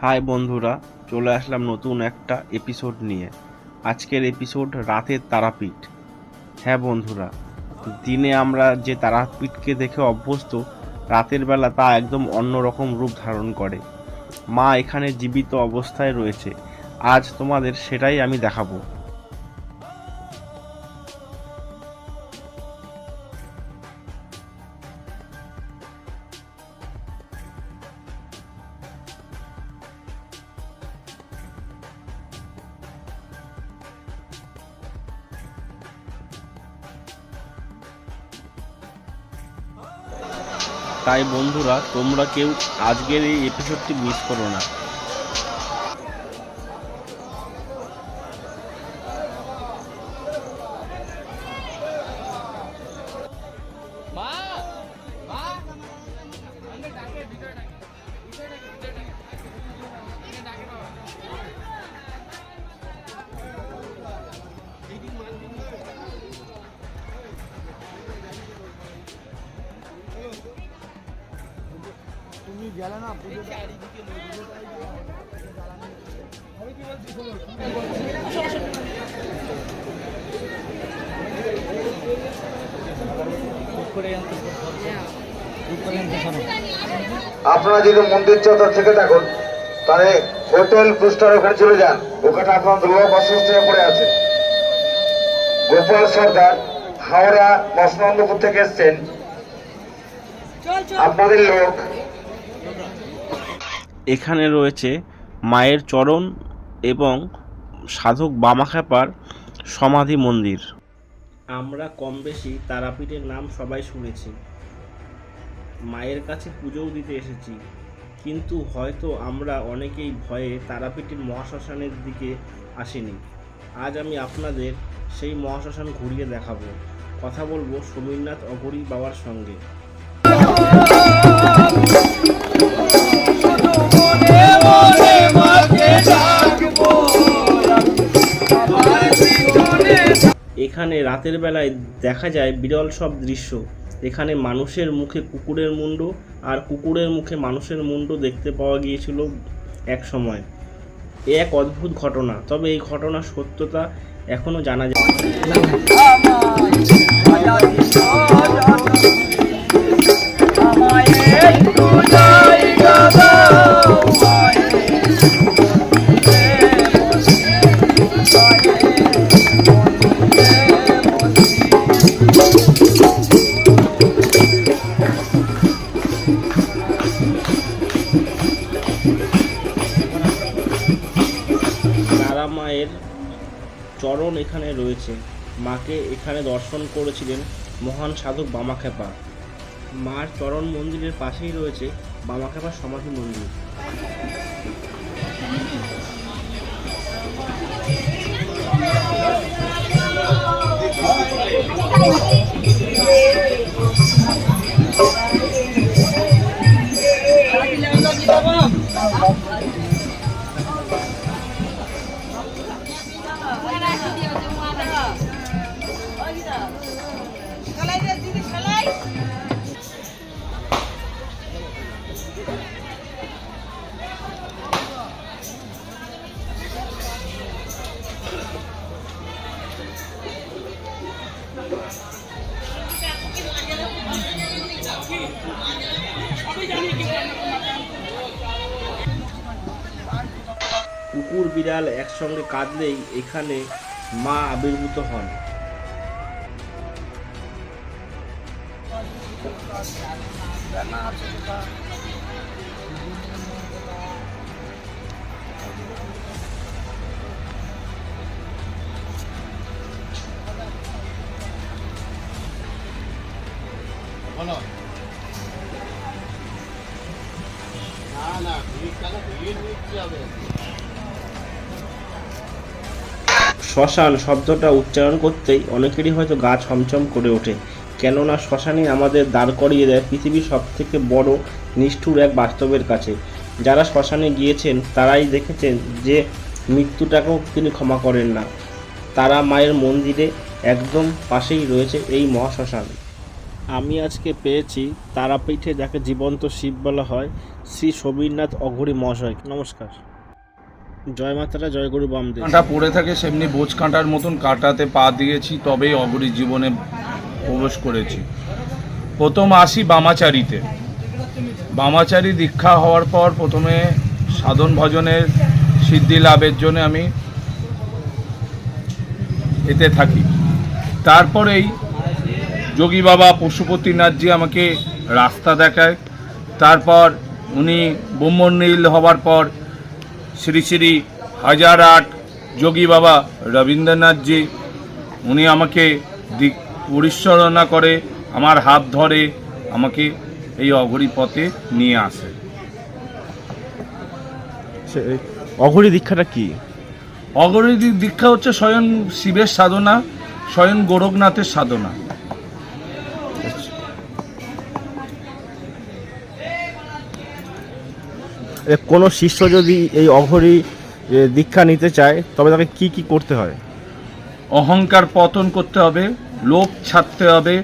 High বন্ধুরা, চলে আসলাম নতুন একটা এপিসোড নিয়ে। আজকের এপিসোড রাতের তারাপীঠ। হ্যাঁ বন্ধুরা, দিনে আমরা যে তারাপীঠকে দেখে অভ্যস্ত, রাতের বেলা তা একদম অন্যরকম রূপ ধারণ করে। মা এখানে জীবিত অবস্থায় রয়েছে। আজ তোমাদের সেটাই আমি দেখাবো। তাই বন্ধুরা তোমরা কেউ আজকের এই এপিসোডটি মিস করো না। আপনারা যদি মন্দির চত্বর থেকে থাকুন, তাহলে হোটেল পুস্টার ওখানে চলে যান। ওখানে আপনার দুর্লভ অসুস্থ হয়ে পড়ে আছে। গোপাল সর্দার হাওড়া মসনন্দপুর থেকে এসছেন। আপনাদের লোক। এখানে রয়েছে মায়ের চরণ এবং সাধক বামাখ্যাপার সমাধি মন্দির। আমরা কম বেশি তারাপীঠের নাম সবাই শুনেছি। মায়ের কাছে পুজোও দিতে এসেছি। কিন্তু হয়তো আমরা অনেকেই ভয়ে তারাপীঠের মহাশ্মশানের দিকে আসিনি। আজ আমি আপনাদের সেই মহাশ্মশান ঘুরিয়ে দেখাবো। কথা বলব সমীরনাথ অঘরী বাবার সঙ্গে। এখানে রাতের বেলায় দেখা যায় বিরল সব দৃশ্য। এখানে মানুষের মুখে কুকুরের মুন্ড আর কুকুরের মুখে মানুষের মুন্ড দেখতে পাওয়া গিয়েছিল এক সময়। এ এক অদ্ভুত ঘটনা, তবে এই ঘটনার সত্যতা এখনও জানা যায়। তারা মহান সাধক বামাখ্যাপা। মার চরণ মন্দিরের পাশেই রয়েছে বামাখ্যাপা সমাধি মন্দির। কুকুর বিড়াল একসঙ্গে কাঁদলেই এখানে মা আবির্ভূত হন। শ্মশান শব্দটা উচ্চারণ করতেই অনেকেরই হয়তো গা ছমছম করে ওঠে। কেননা শ্মশানই আমাদের দাঁড় করিয়ে দেয় পৃথিবীর সব থেকে বড় নিষ্ঠুর এক বাস্তবের কাছে। যারা শ্মশানে গিয়েছেন, তারাই দেখেছেন যে মৃত্যুটাকেও তিনি ক্ষমা করেন না। তারা মায়ের মন্দিরে একদম পাশেই রয়েছে এই মহাশ্মশান। আমি আজকে পেয়েছি তারাপীঠে যাকে জীবন্ত শিব বলা হয়, শ্রী সমীরনাথ অঘরী মহাশয় নমস্কার। জয় মাতারা, জয় গুরু বামদেব। কাঁটা পড়ে থাকে সেমনি বোঝ কাঁটার মতন, কাঁটাতে পা দিয়েছি, তবেই অগরী জীবনে প্রবেশ করেছি। প্রথম আসি বামাচারিতে। বামাচারি দীক্ষা হওয়ার পর প্রথমে সাধন ভজনের সিদ্ধি লাভের জন্য আমি এতে থাকি। তারপরেই যোগী বাবা পশুপতিনাথজি আমাকে রাস্তা দেখায়। তারপর উনি ব্রহ্মনীল হওয়ার পর শ্রী শ্রী হাজার আট যোগী বাবা রবীন্দ্রনাথজি উনি আমাকে দিক পরিচালনা করে আমার হাত ধরে আমাকে এই অঘরী পথে নিয়ে আসে। অঘরী দীক্ষাটা কি? অঘরী দীক্ষা হচ্ছে স্বয়ং শিবের সাধনা স্বয়ং গোরখনাথের সাধনা। কোনো শিষ্য যদি এই অঘরী দীক্ষা নিতে চায় তবে তাকে কি কি করতে হয়? অহংকার পতন করতে হবে লোভ ছাড়তে হবে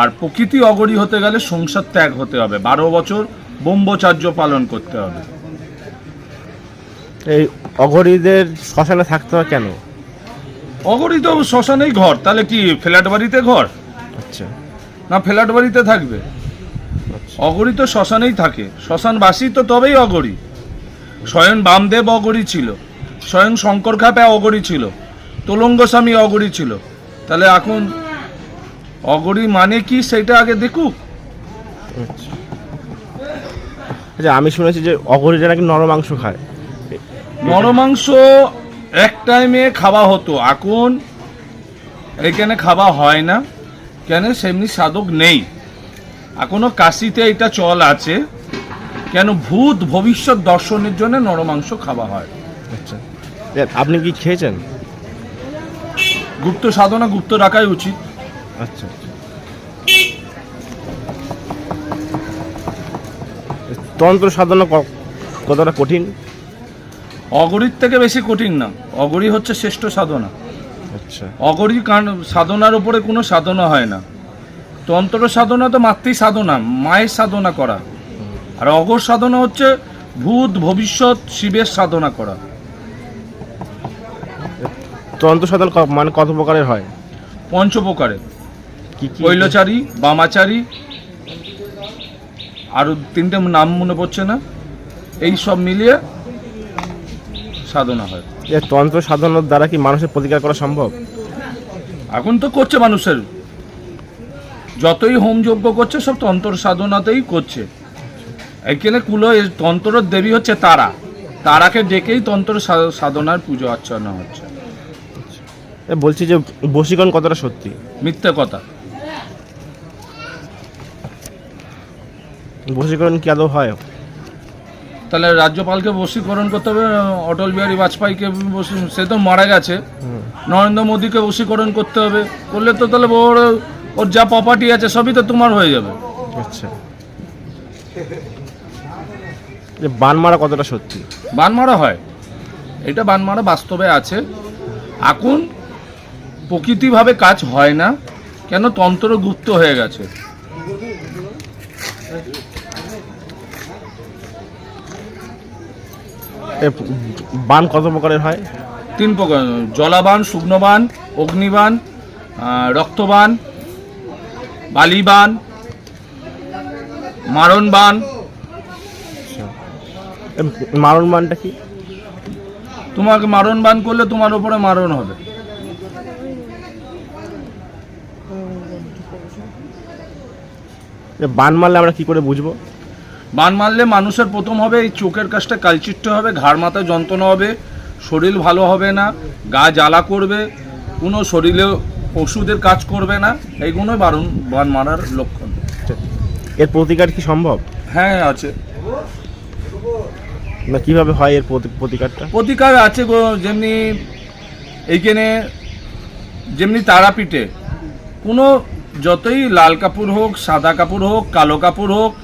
আর প্রকৃতি অগরী হতে গেলে সংসার ত্যাগ হতে হবে। বারো বছর ব্রহ্মচার্য পালন করতে হবে। এই অঘরীদের শ্মশানে থাকতে হয় কেন? অগরী তো শ্মশানেই ঘর তাহলে কি ফ্ল্যাট বাড়িতে ঘর? আচ্ছা। না ফ্ল্যাট বাড়িতে থাকবে। অগরী তো শ্মশানেই থাকে। শ্মশানবাসী তো তবেই অগরী। স্বয়ং বামদেব অগরী ছিল। স্বয়ং শঙ্কর খাপে অগরী ছিল। তোলঙ্গ স্বামী অগরী ছিল। তাহলে এখন অগরী মানে কি সেটা আগে দেখুক। আচ্ছা আমি শুনেছি যে অঘরীরা নাকি নর মাংস খায়। নরমাংস এক টাইমে খাওয়া হতো। এখন এখানে খাওয়া হয় না। কেন? সেমনি সাধক নেই। এখনও কাশিতে এটা চল আছে। কেন ভূত ভবিষ্যৎ দর্শনের জন্য নরমাংস খাওয়া হয়। আচ্ছা। আপনি কি খেয়েছেন? গুপ্ত সাধনা গুপ্ত রাখাই উচিত। আচ্ছা। তন্ত্র সাধনা কতটা কঠিন? অগরীর থেকে বেশি কঠিন না। অগরী হচ্ছে শ্রেষ্ঠ সাধনা। আচ্ছা। অগরী সাধনার উপরে কোনো সাধনা হয় না। তন্ত্র সাধনা তো মাতৃ সাধনা মায়ের সাধনা করা। আর অগর সাধনা হচ্ছে ভূত ভবিষ্যৎ শিবের সাধনা করা। তন্ত্র সাধনা মানে কত প্রকারের হয়? পঞ্চপ্রকারে কি কি? কৈলচারী বামাচারী আরও তিনটে নাম মনে পড়ছে না। এই সব মিলিয়ে সাধনা হয়। তন্ত্র সাধনার দ্বারা কি মানুষের প্রতিকার করা সম্ভব? এখন তো করছে মানুষের। যতই হোম যজ্ঞ করছে সব তন্ত্র সাধনাতেই করছে। এখানে কুলো এর তন্ত্রের দেবী হচ্ছে তারা। তারাকে ডেকেই তন্ত্র সাধনার পুজো অর্চনা হচ্ছে। বলছি যে বশীকরণ কতটা সত্যি? মিথ্যে কথা। বশীকরণ কি আদৌ হয়? তাহলে রাজ্যপালকে বশীকরণ করতে হবে অটল বিহারী বাজপেয়ীকে সে তো মারা গেছে। নরেন্দ্র মোদীকে বশীকরণ করতে হবে। করলে তো তাহলে ওর ওর যা প্রপার্টি আছে সবই তো তোমার হয়ে যাবে। আচ্ছা। যে বান মারা কতটা সত্যি? বান মারা হয়। এটা বান মারা বাস্তবে আছে। এখন প্রকৃতিভাবে কাজ হয় না কেন তন্ত্র গুপ্ত হয়ে গেছে। বান কত প্রকারের হয়? তিন প্রকার জলাবান শুকনোবান অগ্নিবান রক্তবান বালিবান মারণবান। এ, মারণ বানটা কি? তোমাকে মারণ বান করলে তোমার উপরে মারণ হবে। বান মারলে আমরা কি করে বুঝব? বান মারলে মানুষের প্রথম হবে এই চোখের কাছটা কালচিট্ট হবে ঘাড় মাথায় যন্ত্রণা হবে শরীর ভালো হবে না গা জ্বালা করবে কোনো শরীরে ওষুধের কাজ করবে না এইগুলোই বারণ বান মারার লক্ষণ। এর প্রতিকার কি সম্ভব? হ্যাঁ আছে। না কীভাবে হয় এর প্রতি- প্রতিকারটা? প্রতিকার আছে গো যেমনি এইখানে যেমনি তারাপীঠে। কোনো যতই লাল কাপড় হোক সাদা কাপড় হোক কালো কাপড় হোক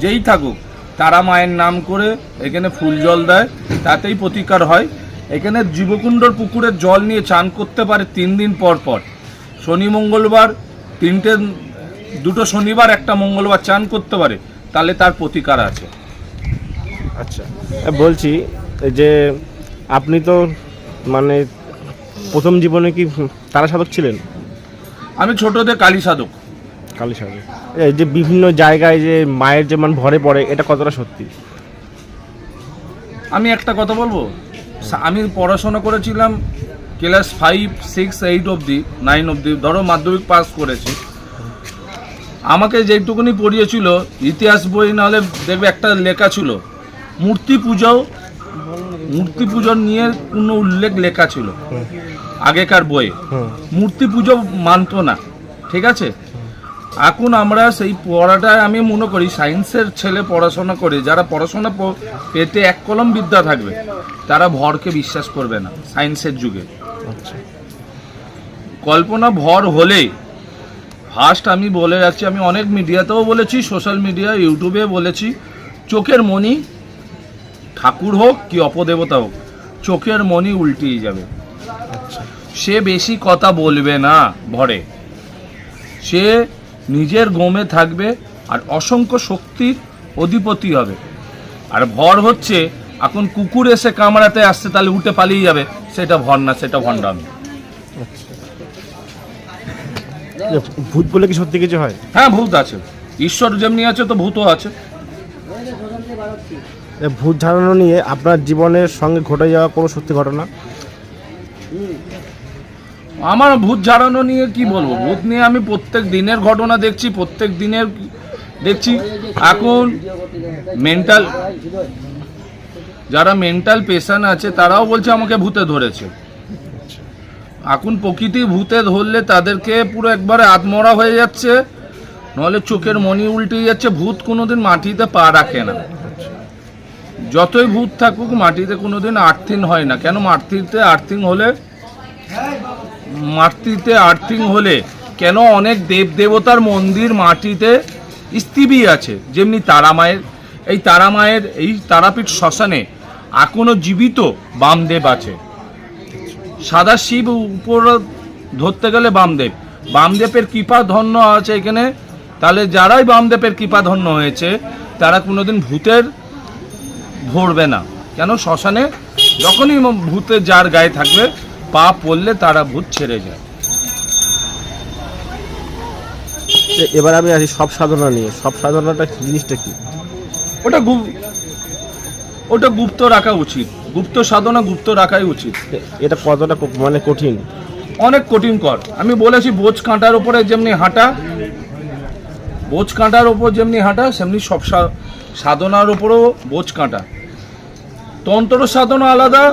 যেই থাকুক তারা মায়ের নাম করে এখানে ফুল জল দেয় তাতেই প্রতিকার হয়। এখানে জীবকুণ্ডর পুকুরের জল নিয়ে চান করতে পারে তিন দিন পর পর। শনি মঙ্গলবার তিনটে দুটো শনিবার একটা মঙ্গলবার চান করতে পারে তাহলে তার প্রতিকার আছে। আচ্ছা বলছি যে আপনি তো মানে প্রথম জীবনে কি তারা সাধক ছিলেন? আমি ছোটতে কালী সাধক। কালী সাধক। এই যে বিভিন্ন জায়গায় যে মায়ের যে মান ভরে পড়ে এটা কতটা সত্যি? আমি একটা কথা বলব? আমি পড়াশোনা করেছিলাম ক্লাস ফাইভ সিক্স এইট অবধি নাইন অবধি ধরো মাধ্যমিক পাস করেছি। আমাকে যেটুকুনি পড়িয়েছিল ইতিহাস বই নাহলে দেখবে একটা লেখা ছিল। মূর্তি পুজো মূর্তি পুজো নিয়ে কোনো উল্লেখ লেখা ছিল। আগেকার বইয়ে। মূর্তি পুজো মানত না। ঠিক আছে? এখন আমরা সেই পড়াটা আমি মনে করি সায়েন্সের ছেলে পড়াশোনা করে যারা পড়াশোনা পেতে এক কলম বিদ্যা থাকবে তারা ভরকে বিশ্বাস করবে না সায়েন্সের যুগে। আচ্ছা। কল্পনা ভর হলেই ফার্স্ট আমি বলে যাচ্ছি আমি অনেক মিডিয়াতেও বলেছি সোশ্যাল মিডিয়া ইউটিউবে বলেছি চোখের মণি ঠাকুর হোক কি অপদেবতা হোক চোখের মণি উল্টিয়ে যাবে। আচ্ছা। সে বেশি কথা বলবে না ভরে। সে নিজের গমে থাকবে আর অসংখ্য শক্তির অধিপতি হবে। আর ভর হচ্ছে এখন কুকুর এসে কামড়াতে আসছে তাহলে উঠে পালিয়ে যাবে। সেটা ভর না সেটা ভণ্ডামি। ভূত বলে কি সত্যি কিছু হয়? হ্যাঁ ভূত আছে। ঈশ্বর যেমনি আছে তো ভূতও আছে। ভূত ঝাড়ানো নিয়ে আপনার জীবনের সঙ্গে ঘটে যাওয়া কোনো সত্যি ঘটনা? আমার ভূত ঝাড়ানো নিয়ে কি বলব? ভূত নিয়ে আমি প্রত্যেক দিনের ঘটনা দেখছি, প্রত্যেক দিনের দেখছি। এখন মেন্টাল যারা মেন্টাল পেশেন্ট আছে, তারাও বলছে আমাকে ভূতে ধরেছে। এখন প্রকৃতি ভূতে ধরলে তাদেরকে পুরো একবারে আত্মরা হয়ে যাচ্ছে নাহলে চোখের মনি উল্টে যাচ্ছে। ভূত কোনোদিন মাটিতে পা রাখে না। যতই ভূত থাকুক, মাটিতে কোনোদিন আর্থিং হয় না। কেন? মাটিতে আর্থিং হলে মাটিতে আর্থিং হলে কেন অনেক দেব দেবতার মন্দির মাটিতে স্থিবি আছে? যেমনি তারা মায়ের, এই তারা মায়ের, এই তারাপীঠ শ্মশানে এখনও জীবিত বামদেব আছে। সাদা শিব উপর ধরতে গেলে বামদেব। বামদেবের কৃপা ধন্য আছে এখানে। তাহলে যারাই বামদেবের কৃপা ধন্য হয়েছে, তারা কোনোদিন ভূতের ধরবে না। কেন? শ্মশানে যখনই ভূতের যার গায়ে থাকবে পা পড়লে তারা ভূত ছেড়ে যায়। এবার আমি আসি সব সাধনা নিয়ে। সব সাধনাটা জিনিসটা কি? ওটা ওটা গুপ্ত রাখা উচিত। গুপ্ত সাধনা গুপ্ত রাখাই উচিত। এটা কতটা মানে কঠিন? অনেক কঠিন কর। আমি বলেছি বোঝ কাঁটার উপরে যেমনি হাঁটা বোঝ কাঁটার উপর যেমনি হাঁটা সেমনি সব সাধনার উপরও বোঝ কাঁটা। তন্ত্র সাধনা আলাদা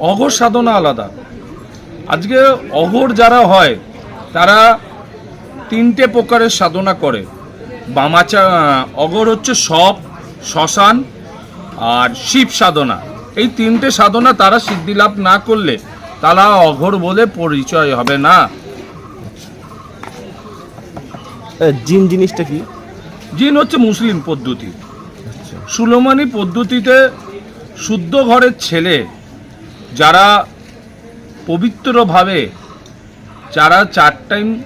অঘর সাধনা আলাদা। আজকে অঘর যারা হয় তারা তিনটে প্রকারের সাধনা করে। বামাচা অঘর হচ্ছে সব শ্মশান আর শিব সাধনা। এই তিনটে সাধনা তারা সিদ্ধি লাভ না করলে তারা অঘর বলে পরিচয় হবে না। জিন জিনিসটা কি? জিন হচ্ছে মুসলিম পদ্ধতি। আচ্ছা। সুলেমানি পদ্ধতিতে শুদ্ধ ঘরের ছেলে যারা পবিত্রভাবে যারা চার টাইম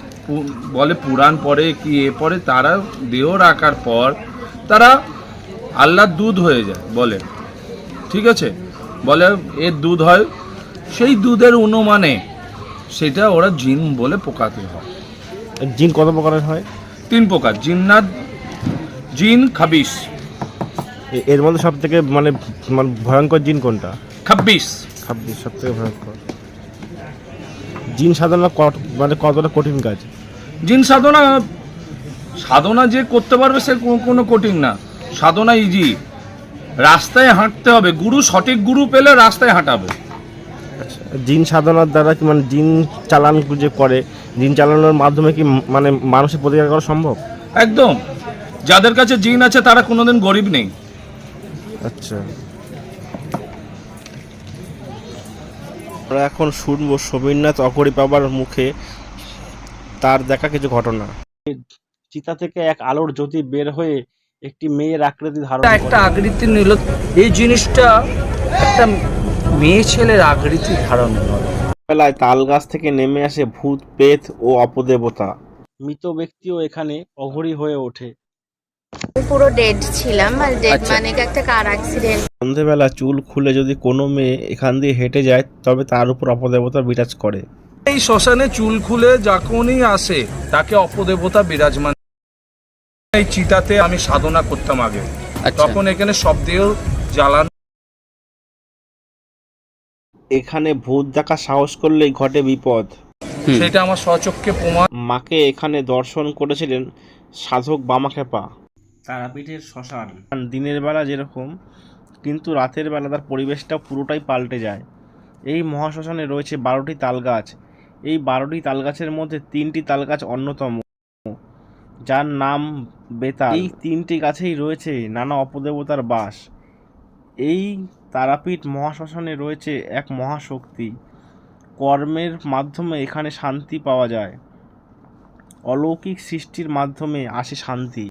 বলে পুরাণ পড়ে কি এ পড়ে তারা দেহ রাখার পর তারা আল্লাহর দুধ হয়ে যায় বলে। ঠিক আছে? বলে এর দুধ হয় সেই দুধের অনুমানে সেটা ওরা জিন বলে পোকাতে হয়। জিন কত প্রকারের হয়? তিন প্রকার জিন্নাত জিন খাবিস এর মধ্যে সব থেকে মানে মানে ভয়ঙ্কর জিন কোনটা? খাব্বিশ ছাব্বিশ সব থেকে ভয়ঙ্কর। জিন সাধনা মানে কতটা কঠিন কাজ? জিন সাধনা সাধনা যে করতে পারবে সে কোনো কঠিন না। সাধনা ইজি রাস্তায় হাঁটতে হবে। গুরু সঠিক গুরু পেলে রাস্তায় হাঁটাবে। জিন সাধনার দ্বারা কি মানে জিন চালান যে করে জিন চালানোর মাধ্যমে কি মানে মানুষের প্রতিকার করা সম্ভব? একদম। যাদের কাছে জিন আছে তারা কোনোদিন গরিব নেই। আচ্ছা। আমরা এখন শুনব সমীরনাথ অপরি বাবার মুখে তার দেখা কিছু ঘটনা। চিতা থেকে এক আলোর জ্যোতি বের হয়ে একটি মেয়ের আকৃতি ধারণ একটা আকৃতি নিল। এই জিনিসটা একটা মেয়ে ছেলের আকৃতি ধারণ করে। বেলায় তাল গাছ থেকে নেমে আসে ভূত পেত ও অপদেবতা। মৃত ব্যক্তিও এখানে অঘরী হয়ে ওঠে। পুরো ডেড ছিলাম আর ডেড আচ্ছা। মানে একটা কার অ্যাক্সিডেন্ট সন্ধেবেলা চুল খুলে যদি কোনো মেয়ে এখান দিয়ে হেঁটে যায় তবে তার উপর অপদেবতা বিরাজ করে। এই শ্মশানে চুল খুলে যখনই আসে তাকে অপদেবতা বিরাজমান এই চিতাতে আমি সাধনা করতাম আগে। আচ্ছা। তখন এখানে শব্দেও জ্বালান। এখানে ভূত দেখা সাহস করলেই ঘটে বিপদ। হুম। সেটা আমার স্বচক্ষে প্রমাণ। মাকে এখানে দর্শন করেছিলেন সাধক বামাখ্যাপা। তারাপীঠের শ্মশান। দিনের বেলা যেরকম, কিন্তু রাতের বেলা তার পরিবেশটা পুরোটাই পাল্টে যায়। এই মহাশ্মশানে রয়েছে বারোটি তালগাছ। এই বারোটি তালগাছের মধ্যে তিনটি তালগাছ অন্যতম, যার নাম বেতাল। এই তিনটি গাছেই রয়েছে নানা অপদেবতার বাস। এই তারাপীঠ মহাশ্মশানে রয়েছে এক মহাশক্তি। কর্মের মাধ্যমে এখানে শান্তি পাওয়া যায়। অলৌকিক সৃষ্টির মাধ্যমে আসে শান্তি।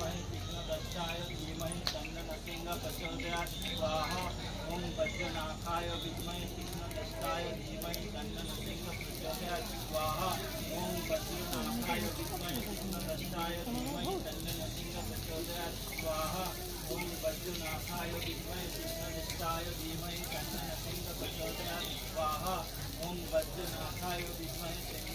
धीमहि विघ्नदक्षाय धीमहि तन्ननसिंह स्वाहा ॐ वज्रनाथाय विद्महे विघ्नदक्षाय धीमहि तन्ननसिंह प्रचोदयात् स्वाहा ॐ वज्रनाथाय विद्महे विघ्नदक्षाय धीमहि तन्ननसिंह स्वाहा ॐ वज्रनाथाय विद्महे विघ्नदक्षाय धीमहि तन्ननसिंह प्रचोदयात् स्वाहा ॐ वज्रनाथाय विद्महे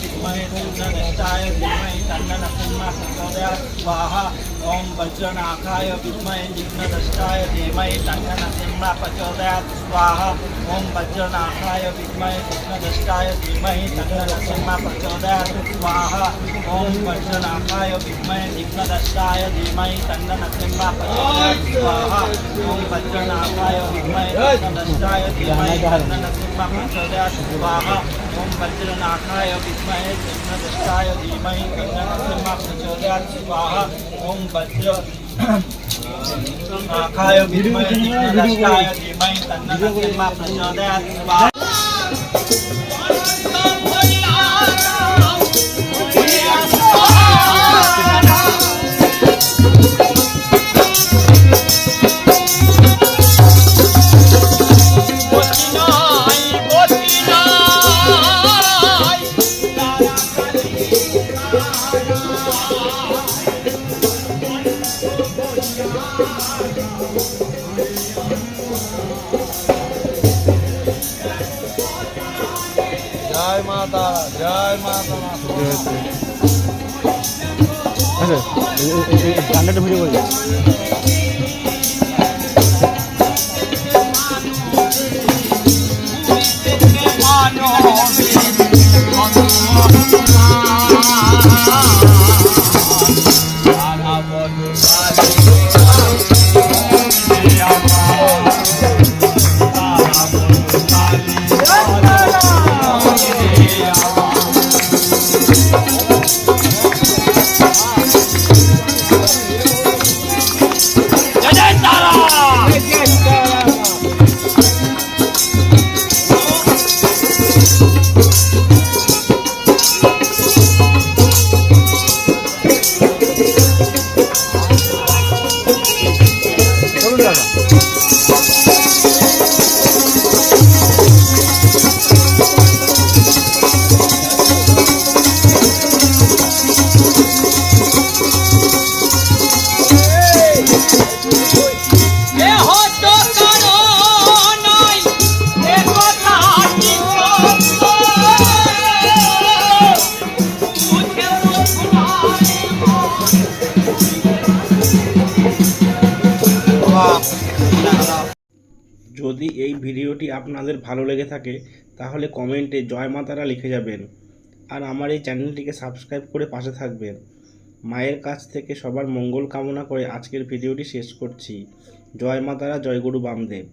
สิมหิทุนนใจสิม่ตั้งนนนคุณมาสุขโสดาสวาหา ॐ वज्रनाथाय विद्महे तीक्ष्णदष्टाय धीमहि तन्नो प्रचोदयात्। स्वाहा। ॐ वज्रनाथाय विद्महे तीक्ष्णदष्टाय धीमहि तन्नो प्रचोदयात्। स्वाहा। ॐ वज्रनाथाय विद्महे तीक्ष्णदष्टाय धीमहि तन्नो प्रचोदयात्। स्वाहा। ॐ वज्रनाथाय विद्महे तीक्ष्णदष्टाय धीमहि तन्नो प्रचोदयात्। स्वाहा। ॐ वज्रनाथाय विद्महे तीक्ष्णदष्टाय धीमहि तन्नो प्रचोदयात्। स्वाहा। ॐ वज्र नाथाय विद्महे तीक्ष्णदष्टाय धीमहि तन्नो नमः प्रचोदयात् গানটা ভিডিও করে আপনাদের ভালো লেগে থাকে, তাহলে কমেন্টে জয় মাতারা লিখে যাবেন। আর আমার এই চ্যানেলটিকে সাবস্ক্রাইব করে পাশে থাকবেন। মায়ের কাছ থেকে সবার মঙ্গল কামনা করে আজকের ভিডিওটি শেষ করছি। জয় মাতারা, জয় গুরু বামদেব।